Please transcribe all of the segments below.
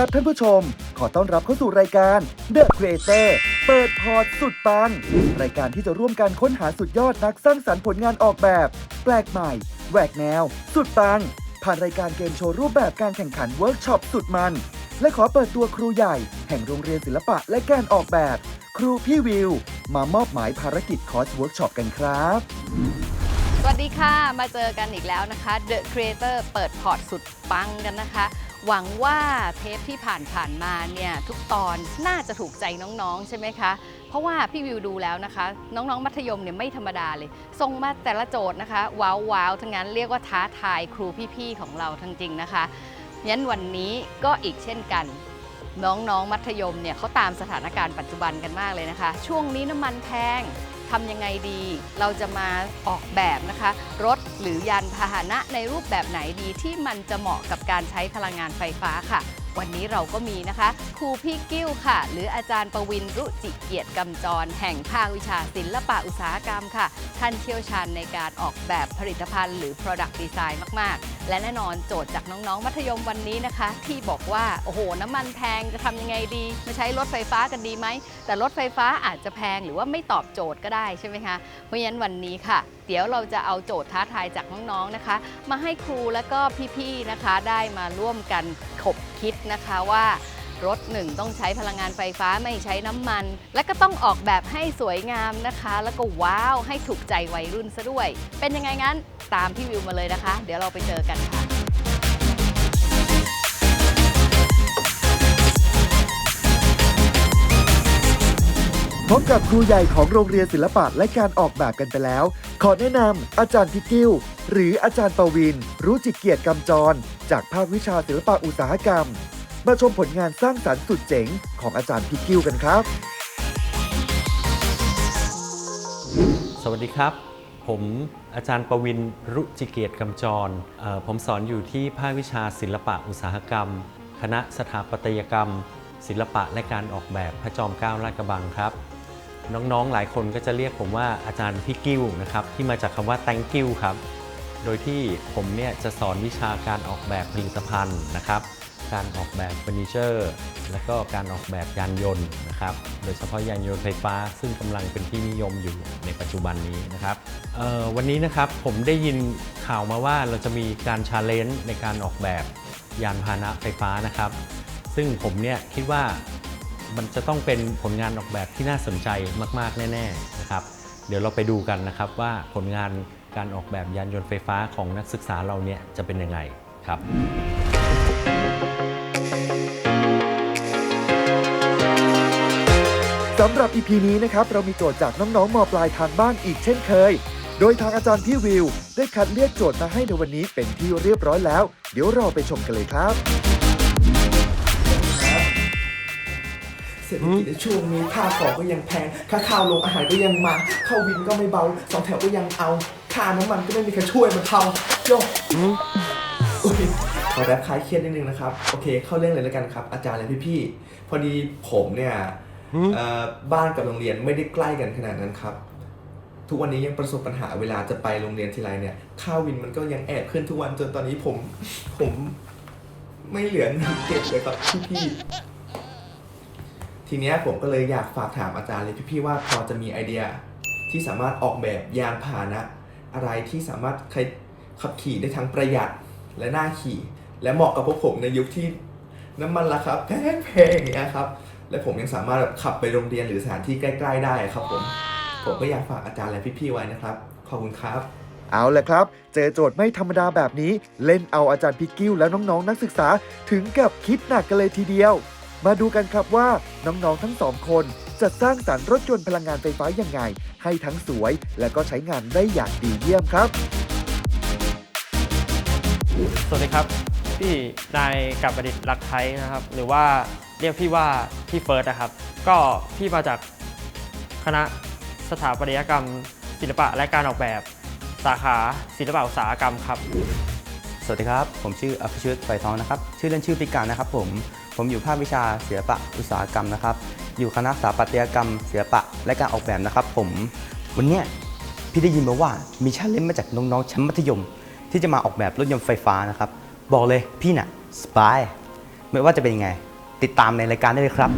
ครับท่านผู้ชม ขอต้อนรับเข้าสู่รายการ The Creator เปิดพอร์ตสุดปัง รายการที่จะร่วมกันค้นหาสุดยอดนักสร้างสรรค์ผลงานออกแบบ แปลกใหม่ แหวกแนว สุดปัง ผ่านรายการเกมโชว์รูปแบบการแข่งขันเวิร์กช็อปสุดมัน และขอเปิดตัวครูใหญ่ แห่งโรงเรียนศิลปะและการออกแบบ ครูพี่วิว มามอบหมายภารกิจคอร์สเวิร์กช็อปกันครับ สวัสดีค่ะ มาเจอกันอีกแล้วนะคะ The Creator เปิดพอร์ตสุดปังกันนะคะ หวังว่าเทปที่ผ่านผ่านๆมาเนี่ยทุกตอนน่าจะถูกใจน้องๆใช่ไหมคะ เพราะว่าพี่วิวดูแล้วนะคะ น้องๆ มัธยมเนี่ยไม่ธรรมดาเลยส่งมาแต่ละโจทย์นะคะ ว้าวๆ ทั้งนั้นเรียกว่าท้าทายครูพี่ๆ ของเราทั้งจริงนะคะงั้นวันนี้ก็อีกเช่นกัน น้องๆ มัธยมเนี่ยเขาตามสถานการณ์ปัจจุบันกันมากเลยนะคะ ช่วงนี้น้ำมันแพงทำยังไงดี เราจะมาออกแบบนะคะ รถ หรือยานพาหนะในรูปแบบไหนดีที่มันจะเหมาะกับการใช้พลังงานไฟฟ้าค่ะ วันนี้เราก็มีนะคะ ครูพี่กิ้วค่ะ หรืออาจารย์ประวินรุจิเกียรติกำจร แห่งภาควิชาศิลปะอุตสาหกรรมค่ะ ท่านเชี่ยวชาญในการออกแบบผลิตภัณฑ์หรือ Product Design มาก ๆและแน่นอนโจทย์จากน้องๆ มัธยมวันนี้นะคะ ที่บอกว่า โอ้โห น้ำมันแพงจะทำยังไงดีมาใช้รถไฟฟ้ากันดีไหม แต่รถไฟฟ้าอาจจะแพงหรือว่าไม่ตอบโจทย์ก็ได้ใช่ไหมคะ เพราะฉะนั้นวันนี้ค่ะ เดี๋ยวเราจะเอาโจทย์ท้าทายจากน้องๆนะคะ มาให้ครูและก็พี่ๆนะคะ ได้มาร่วมกันขบคิดนะคะว่า รถหนึ่งต้องใช้พลังงานไฟฟ้าไม่ใช้น้ำมัน และก็ต้องออกแบบให้สวยงามนะคะ แล้วก็ว้าวให้ถูกใจวัยรุ่นซะด้วย เป็นยังไงงั้นตามพี่วิวมาเลยนะคะ เดี๋ยวเราไปเจอกันค่ะพบกับครูใหญ่ของโรงเรียนศิลปะและการออกแบบกันไปแล้ว ขอแนะนำอาจารย์พิกิ้ว หรืออาจารย์ปวิน รู้จิตเกียรติกำจร จากภาควิชาศิลปะอุตสาหกรรม มาชมผลงานสร้างสรรค์สุดเจ๋งของอาจารย์พิกิ้วกันครับ สวัสดีครับ ผมอาจารย์ประวินรุจิเกียรติกำจรเอ่อผมสอนอยู่ที่ภาควิชาศิลปะอุตสาหกรรม คณะสถาปัตยกรรม ศิลปะและการออกแบบพระจอมเกล้าลาดกระบังครับ น้องๆหลายคนก็จะเรียกผมว่าอาจารย์พี่กิ้วนะครับที่มาจากคำว่า thank you ครับโดยที่ผมเนี่ยจะสอนวิชาการออกแบบผลิตภัณฑ์นะครับ การออกแบบเฟอร์นิเจอร์ และก็การออกแบบยานยนต์นะครับ โดยเฉพาะยานยนต์ไฟฟ้า ซึ่งกำลังเป็นที่นิยมอยู่ในปัจจุบันนี้นะครับวันนี้นะครับผมได้ยินข่าวมาว่าเราจะมีการชาเลนจ์ในการออกแบบยานพาหนะไฟฟ้านะครับ ซึ่งผมเนี่ยคิดว่ามันจะต้องเป็นผลงานออกแบบที่น่าสนใจมากๆ แน่ๆนะครับ เดี๋ยวเราไปดูกันนะครับว่าผลงานการออกแบบยานยนต์ไฟฟ้าของนักศึกษาเราเนี่ยจะเป็นยังไงครับ สำหรับ EP นี้นะครับ เรามีโจทย์จากน้องๆมปลายทางบ้านอีกเช่นเคย โดยทางอาจารย์พี่วิว ได้คัดเลือกโจทย์มาให้ในวันนี้เป็นที่เรียบร้อยแล้ว เดี๋ยวเราไปชมกันเลยครับ เศรษฐกิจในช่วงนี้ค่าของก็ยังแพง ค่าข้าวลงอาหารก็ยังมาเข้าวินก็ไม่เบา สองแถวก็ยังเอา ค่าน้ำมันก็ไม่มีใครช่วยมันเทาโยกอุ๊ยขอแรปคลายเครียดนิดนึงนะครับ โอเค เข้าเรื่องเลยแล้วกันครับ อาจารย์และพี่ๆ พอดีผมเนี่ย เอ่อบ้านกับโรงเรียนไม่ได้ใกล้กันขนาดนั้นครับ ทุกวันนี้ยังประสบปัญหาเวลาจะไปโรงเรียนทีไรเนี่ยค่าวินมันก็ยังแอบขึ้นทุกวันจนตอนนี้ผมผมไม่เหลือเงินเก็บเลยครับพี่ๆทีเนี้ยผมก็เลยอยากฝากถามอาจารย์เลยพี่ๆว่าพอจะมีไอเดียที่สามารถออกแบบยานพาหนะ อะไรที่สามารถขับขี่ได้ทั้งประหยัดและน่าขี่ และเหมาะกับพวกผมในยุคที่น้ำมันราคาแพงๆอย่างเงี้ยครับ และผมยังสามารถแบบขับไปโรงเรียนหรือสถานที่ใกล้ ๆ ได้ครับผม ผมก็อยากฝากอาจารย์และพี่ๆไว้นะครับ ขอบคุณครับ เอาละครับ เจอโจทย์ไม่ธรรมดาแบบนี้ เล่นเอาอาจารย์พิกกิ้วและน้องๆ นักศึกษาถึงกับคิดหนักกันเลยทีเดียว มาดูกันครับว่าน้องๆทั้งสองคน จะสร้างสรรค์รถยนต์พลังงานไฟฟ้ายังไง ให้ทั้งสวย และก็ใช้งานได้อย่างดีเยี่ยมครับ สวัสดีครับ พี่นายกับประดิษฐ์รักไทยนะครับ หรือว่า เรียกพี่ว่าพี่เฟิร์สนะครับ ก็พี่มาจากคณะสถาปัตยกรรม ศิลปะและการออกแบบ สาขาศิลปะอุตสาหกรรมครับ สวัสดีครับ ผมชื่ออภิชุตไฟทองนะครับ ชื่อเล่นชื่อปิการนะครับผม ผมอยู่ภาควิชาศิลปะอุตสาหกรรมนะครับ อยู่คณะสถาปัตยกรรม ศิลปะและการออกแบบนะครับ ผม วันนี้พี่ได้ยินมาว่ามีชาเลนจ์มาจากน้องๆชั้นมัธยม ที่จะมาออกแบบรถยนต์ไฟฟ้านะครับ บอกเลยพี่น่ะสบายไม่ว่าจะเป็นยังไง ติดตามในรายการได้เลยครับ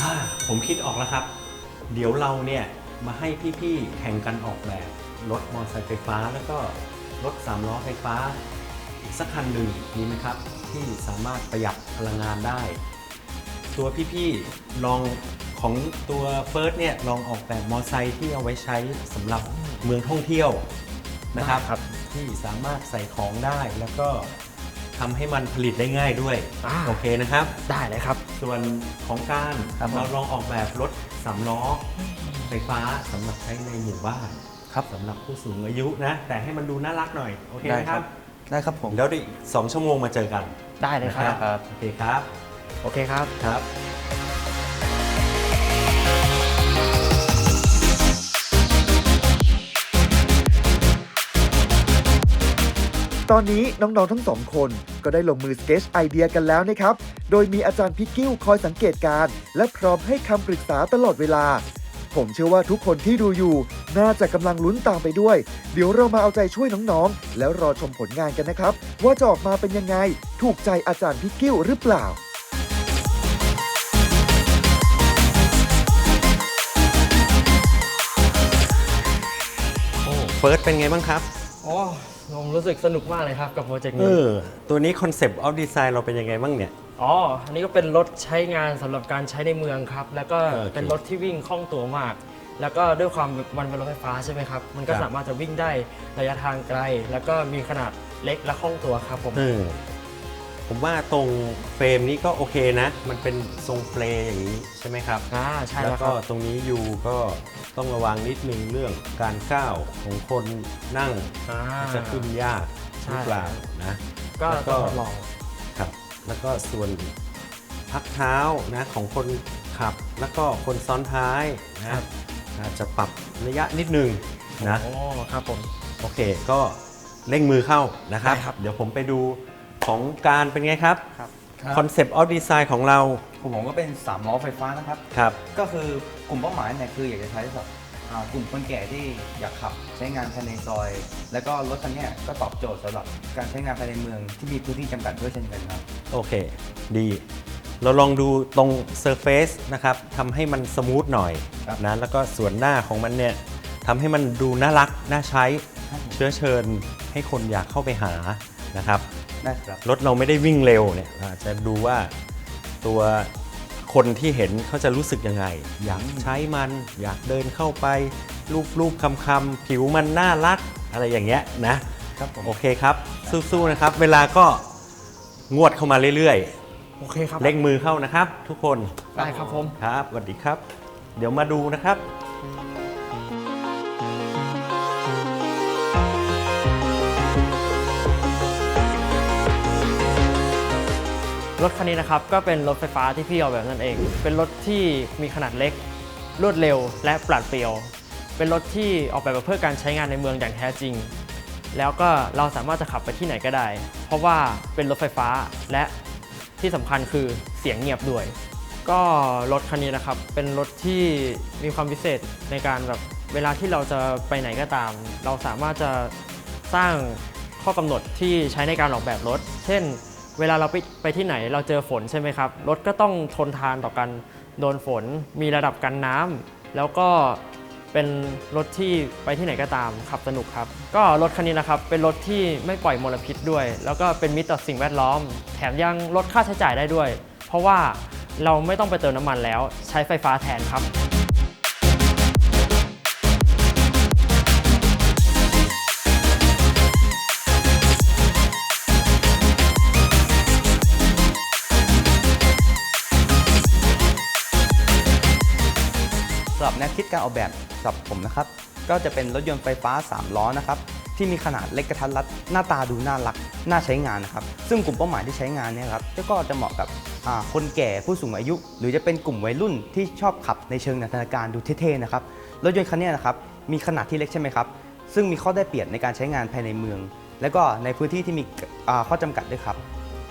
อ่าผมคิดออกแล้วครับ เดี๋ยวเราเนี่ยมาให้พี่ๆแข่งกันออกแบบรถมอเตอร์ไซค์ไฟฟ้า แล้วก็รถสามล้อไฟฟ้า อีกสักคันหนึ่งดีไหมครับ ที่สามารถประหยัดพลังงานได้ ตัวพี่ๆลองของตัวเฟิร์สเนี่ยลองออกแบบมอเตอร์ไซค์ที่เอาไว้ใช้สำหรับเมืองท่องเที่ยวนะครับได้ครับที่สามารถใส่ของได้แล้วก็ ทำให้มันผลิตได้ง่ายด้วย อ่า โอเคนะครับ ได้เลยครับ ส่วนของการครับผม เราลองออกแบบรถสามล้อไฟฟ้าสำหรับใช้ในหมู่บ้านครับสำหรับผู้สูงอายุนะ แต่ให้มันดูน่ารักหน่อย โอเคไหมครับได้ครับผม แล้วเดี๋ยวอีกสองชั่วโมงมาเจอกันได้เลยครับ นะโอเคครับโอเคครับ ครับ ตอนนี้น้องๆทั้งสองคน ก็ได้ลงมือสเกจไอเดียกันแล้วนะครับ โดยมีอาจารย์พิกกิ้วคอยสังเกตการณ์และพร้อมให้คำปรึกษาตลอดเวลา ผมเชื่อว่าทุกคนที่ดูอยู่ น่าจะกำลังลุ้นตามไปด้วย เดี๋ยวเรามาเอาใจช่วยน้องๆ แล้วรอชมผลงานกันนะครับ ว่าจะออกมาเป็นยังไง ถูกใจอาจารย์พิกกิ้วหรือเปล่าโอ้เฟิร์สเป็นไงบ้างครับโอ้ ผมรู้สึกสนุกมากเลยครับกับโปรเจกต์เอนี้อ ตัวนี้คอนเซปต์ออฟดีไซน์เราเป็นยังไงบ้างเนี่ย อ๋อ อันนี้ก็เป็นรถใช้งานสำหรับการใช้ในเมืองครับ แล้วก็โอเคเป็นรถที่วิ่งคล่องตัวมาก แล้วก็ด้วยความมันเป็นรถไฟฟ้าใช่ไหมครับ มันก็ครับ สามารถจะวิ่งได้ระยะทางไกล แล้วก็มีขนาดเล็กและคล่องตัวครับผม เออ ผมว่าตรงเฟรมนี้ก็โอเคนะ มันเป็นทรงเปลอย่างนี้ใช่ไหมครับ อ่าใช่แล้แล้ววคก็รับตรงนี้อยู่ก็ต้องระวังนิดนึงเรื่องการก้าวของคนนั่งอ่า จะขึ้นยากใช่หรือเปล่านะ ก็แล้วก็ ต้องทดลองครับแล้วก็ส่วนพักเท้านะของคนขับแล้วก็คนซ้อนท้ายนะอาจจะปรับระยะนิดนึงนะ โอ้ครับผม โอเคก็เร่งมือเข้านะครับ ได้ครับ เดี๋ยวผมไปดู ของการเป็นไงครับครับคอนเซปต์ออฟดีไซน์ของเราผมก็เป็น3ล้อไฟฟ้านะครับ ครับ ก็คือกลุ่มเป้าหมายเนี่ยคืออยากจะใช้สำหรับอ่ากลุ่มคนแก่ที่อยากขับใช้งานภายในซอย แล้วก็รถคันเนี้ยก็ตอบโจทย์สำหรับการใช้งานภายในเมืองที่มีพื้นที่จำกัดด้วยเช่นกันครับ โอเค ดี เราลองดูตรง Surface นะครับทำให้มันสมูทหน่อยครับ นะแล้วก็ส่วนหน้าของมันเนี่ยทำให้มันดูน่ารัก น่าใช้ครับผมเชื้อเชิญให้คนอยากเข้าไปหานะครับ ได้ครับรถเราไม่ได้วิ่งเร็วเนี่ยอาจจะดูว่าตัวคนที่เห็นเขาจะรู้สึกยังไง อยากใช้มัน อยากเดินเข้าไป รูปรูปคำคำๆผิวมันน่ารัก อะไรอย่างเงี้ยนะครับผมโอเคครับ สู้ๆนะครับ เวลาก็งวดเข้ามาเรื่อยโอเคครับๆเร่งมือเข้านะครับ ทุกคนได้ครับผม ครับสวัสดีครับ เดี๋ยวมาดูนะครับ รถคันนี้นะครับก็เป็นรถไฟฟ้าที่พี่ออกแบบนั่นเอง เป็นรถที่มีขนาดเล็ก รวดเร็ว และปราดเปรียว เป็นรถที่ออกแบบมาเพื่อการใช้งานในเมืองอย่างแท้จริง แล้วก็เราสามารถจะขับไปที่ไหนก็ได้ เพราะว่าเป็นรถไฟฟ้าและที่สำคัญคือเสียงเงียบด้วย ก็รถคันนี้นะครับเป็นรถที่มีความพิเศษในการแบบเวลาที่เราจะไปไหนก็ตาม เราสามารถจะสร้างข้อกำหนดที่ใช้ในการออกแบบรถ เช่น เวลาเราไปไปที่ไหนเราเจอฝนใช่ไหมครับรถก็ต้องทนทานต่อการโดนฝน มีระดับกันน้ำแล้วก็เป็นรถที่ไปที่ไหนก็ตามขับสนุกครับ ก็รถคันนี้นะครับเป็นรถที่ไม่ปล่อยมลพิษด้วย แล้วก็เป็นมิตรต่อสิ่งแวดล้อม แถมยังลดค่าใช้จ่ายได้ด้วย เพราะว่าเราไม่ต้องไปเติมน้ำมันแล้ว ใช้ไฟฟ้าแทนครับับแนวคิดการออกแบบสำหรับผมนะครับ ก็จะเป็นรถยนต์ไฟฟ้า 3 ล้อนะครับที่มีขนาดเล็กกระทัดรัดหน้าตาดูน่ารักน่าใช้งานนะครับซึ่งกลุ่มเป้าหมายที่ใช้งานเนี่ยครับก็จะเหมาะกับคนแก่ผู้สูงอายุ หรือจะเป็นกลุ่มวัยรุ่นที่ชอบขับในเชิงนันทนาการดูเท่ๆนะครับรถยนต์คันนี้นะครับมีขนาดที่เล็กใช่ไหมครับซึ่งมีข้อได้เปรียบในการใช้งานภายในเมือง แล้วก็ในพื้นที่ที่มีข้อจำกัดด้วยครับ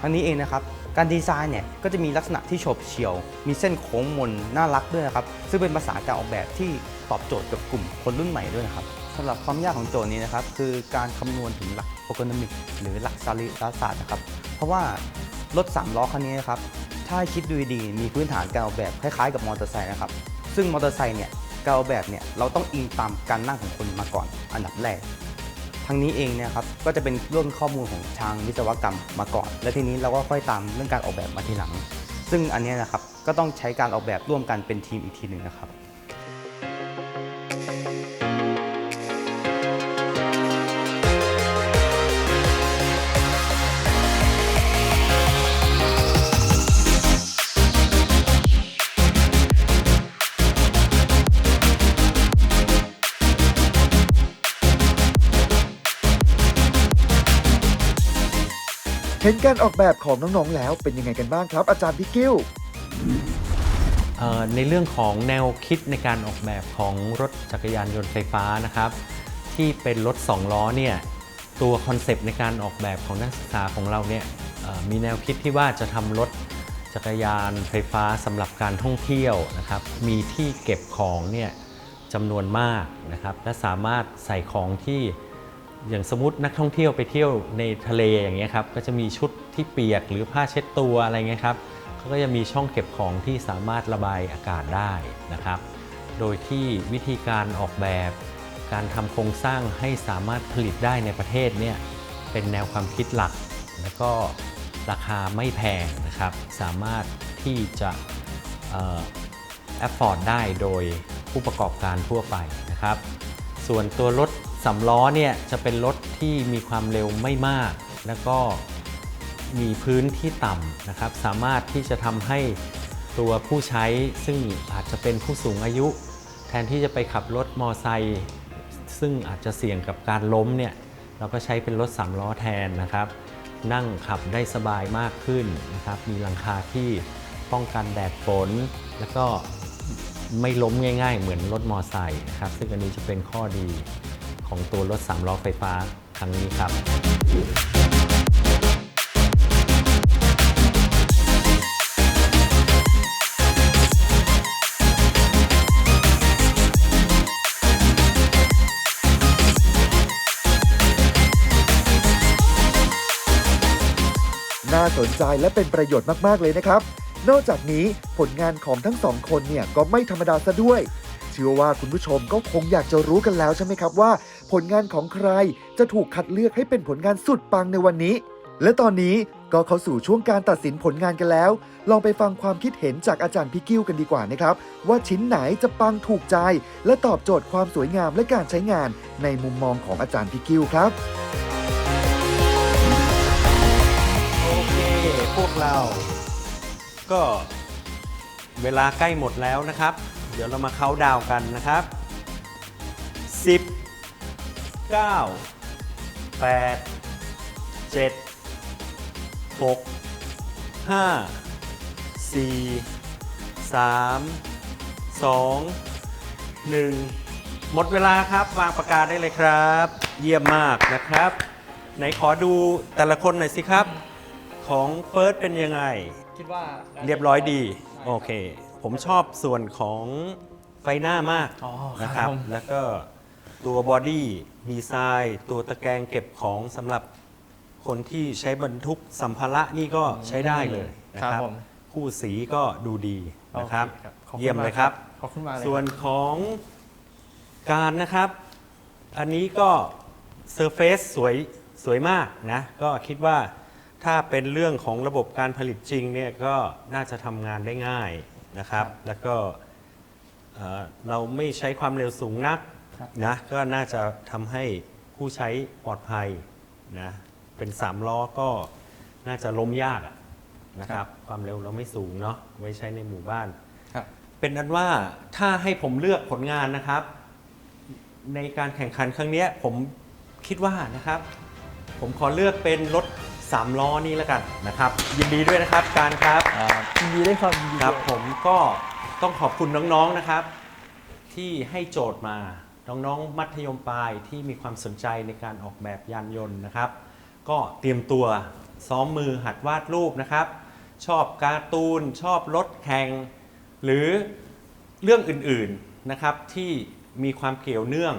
ทั้งนี้เองนะครับ การดีไซน์เนี่ยก็จะมีลักษณะที่โฉบเฉี่ยว มีเส้นโค้งมนน่ารักด้วยนะครับ ซึ่งเป็นภาษาการออกแบบที่ตอบโจทย์กับกลุ่มคนรุ่นใหม่ด้วยนะครับสำหรับความยากของโจทย์นี้นะครับ คือการคำนวณถึงหลักโอโกนมิกหรือหลักสรีรศาสตร์นะครับ เพราะว่ารถ3ล้อคันนี้นะครับ ถ้าคิดดูดีมีพื้นฐานการออกแบบคล้ายๆ กับมอเตอร์ไซค์นะครับ ซึ่งมอเตอร์ไซค์เนี่ยการออกแบบเนี่ยเราต้องอิงตามการนั่งของคนมาก่อนอันดับแรก ทั้งนี้เองเนี่ยครับก็จะเป็นร่นข้อมูลของทางวิศวกรรมมาก่อน และทีนี้เราก็ค่อยตามเรื่องการออกแบบมาทีหลัง ซึ่งอันนี้นะครับก็ต้องใช้การออกแบบร่วมกันเป็นทีมอีกทีหนึ่งนะครับ ห็นการออกแบบของน้องๆแล้วเป็นยังไงกันบ้างครับ อาจารย์พี่กิ้วเอ่อในเรื่องของแนวคิดในการออกแบบของรถจักรยานยนต์ไฟฟ้านะครับ ที่เป็นรถ 2 ล้อเนี่ยตัวคอนเซปต์ในการออกแบบของนักศึกษาของเราเนี่ยมีแนวคิดที่ว่าจะทำรถจักรยานไฟฟ้าสำหรับการท่องเที่ยวนะครับ มีที่เก็บของเนี่ยจำนวนมากนะครับ และสามารถใส่ของที่ อย่างสมมตินักท่องเที่ยวไปเที่ยวในทะเลอย่างเงี้ยครับก็จะมีชุดที่เปียกหรือผ้าเช็ดตัวอะไรเงี้ยครับเขาก็จะมีช่องเก็บของที่สามารถระบายอากาศได้นะครับ โดยที่วิธีการออกแบบ การทำโครงสร้างให้สามารถผลิตได้ในประเทศเนี่ยเป็นแนวความคิดหลัก แล้วก็ราคาไม่แพงนะครับ สามารถที่จะแอฟฟอร์ดได้โดยผู้ประกอบการทั่วไปนะครับ ส่วนตัวรถ สำล้อเนี่ยจะเป็นรถที่มีความเร็วไม่มาก แล้วก็มีพื้นที่ต่ำนะครับ สามารถที่จะทำให้ตัวผู้ใช้ซึ่งอาจจะเป็นผู้สูงอายุ แทนที่จะไปขับรถมอไซค์ซึ่งอาจจะเสี่ยงกับการล้มเนี่ยเราก็ใช้เป็นรถสามล้อแทนนะครับ นั่งขับได้สบายมากขึ้นนะครับ มีหลังคาที่ป้องกันแดดฝน แล้วก็ไม่ล้มง่าย ๆ เหมือนรถมอไซค์นะครับ ซึ่งอันนี้จะเป็นข้อดี ของตัวรถสามล้อไฟฟ้าครั้งนี้ครับน่าสนใจและเป็นประโยชน์มาก ๆ เลยนะครับ นอกจากนี้ผลงานของทั้งสองคนเนี่ยก็ไม่ธรรมดาซะด้วย เชื่อว่าคุณผู้ชมก็คงอยากจะรู้กันแล้วใช่ไหมครับว่า ผลงานของใคร จะถูกคัดเลือกให้เป็นผลงานสุดปังในวันนี้ และตอนนี้ก็เข้าสู่ช่วงการตัดสินผลงานกันแล้ว ลองไปฟังความคิดเห็นจากอาจารย์พี่กิ้วกันดีกว่านะครับ ว่าชิ้นไหนจะปังถูกใจ และตอบโจทย์ความสวยงามและการใช้งานในมุมมองของอาจารย์พี่กิ้วครับ โอเค พวกเรา ก็เวลาใกล้หมดแล้วนะครับ เดี๋ยวเรามาเขาน์ดาวน์กันนะครับ 10 9 8 7 6 5 4 3 2 1หมดเวลาครับ วางประกาศได้เลยครับ เยี่ยมมากนะครับ ไหนขอดูแต่ละคนหน่อยสิครับ ของเฟิร์สเป็นยังไง คิดว่าเรียบร้อยดี โอเค ผมชอบส่วนของไฟหน้ามากอ๋อนะครับผมแล้วก็ ตัวบอดี้ดีไซน์ตัวตะแกรงเก็บของสำหรับคนที่ใช้บรรทุกสัมภาระนี่ก็ใช้ได้เลยนะคครัรับบผมคู่สีก็ดูดีนะครับ โอเคครับขอบคุณเยี่ยมเลยครับ ขอบคุณมากเลยส่วนของการนะครับ อันนี้ก็เซอร์เฟซสวยสวยมากนะ ก็คิดว่าถ้าเป็นเรื่องของระบบการผลิตจริงเนี่ยก็น่าจะทำงานได้ง่ายนะครับ แล้วก็เอ่อเราไม่ใช้ความเร็วสูงนัก นะก็น่าจะทำให้ผู้ใช้ปลอดภัยนะเป็นสามล้อก็น่าจะล้มยากอะนะครับ ความเร็วเราไม่สูงเนาะไว้ใช้ในหมู่บ้าน ครับ เป็นนั้นว่าถ้าให้ผมเลือกผลงานนะครับ ในการแข่งขันครั้งเนี้ยผมคิดว่านะครับ ผมขอเลือกเป็นรถสามล้อนี้แล้วกันนะครับ ยินดีด้วยนะครับการครับ ยินดีด้วยครับยินดีครับด้วยผมก็ต้องขอบคุณน้องๆนะครับ ที่ให้โจทย์มา น้องๆ มัธยมปลายที่มีความสนใจในการออกแบบยานยนต์นะครับ ก็เตรียมตัวซ้อมมือหัดวาดรูปนะครับ ชอบการ์ตูน ชอบรถแข่งหรือเรื่องอื่นๆนะครับที่มีความเกี่ยวเนื่อง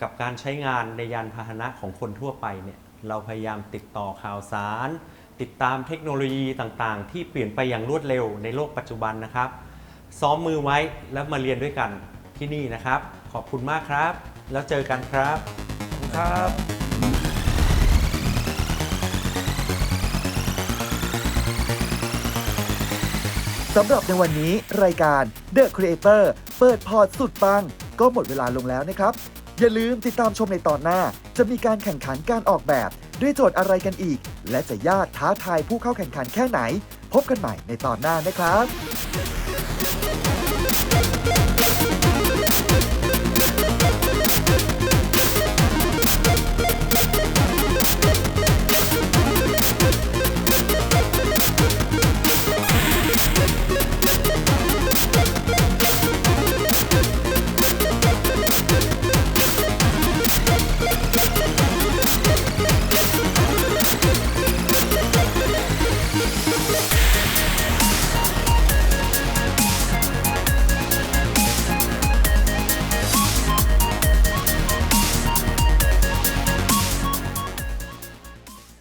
กับการใช้งานในยานพาหนะของคนทั่วไปเนี่ยเราพยายามติดต่อข่าวสาร ติดตามเทคโนโลยีต่างๆ ที่เปลี่ยนไปอย่างรวดเร็วในโลกปัจจุบันนะครับ ซ้อมมือไว้แล้วมาเรียนด้วยกันที่นี่นะครับ ขอบคุณมากครับ แล้วเจอกันครับครับสำหรับในวันนี้รายการ The Creator เปิดพอร์ตสุดปัง ก็หมดเวลาลงแล้วนะครับ อย่าลืมติดตามชมในตอนหน้า จะมีการแข่งขันการออกแบบ ด้วยโจทย์อะไรกันอีก และจะยากท้าทายผู้เข้าแข่งขันแค่ไหน พบกันใหม่ในตอนหน้านะครับ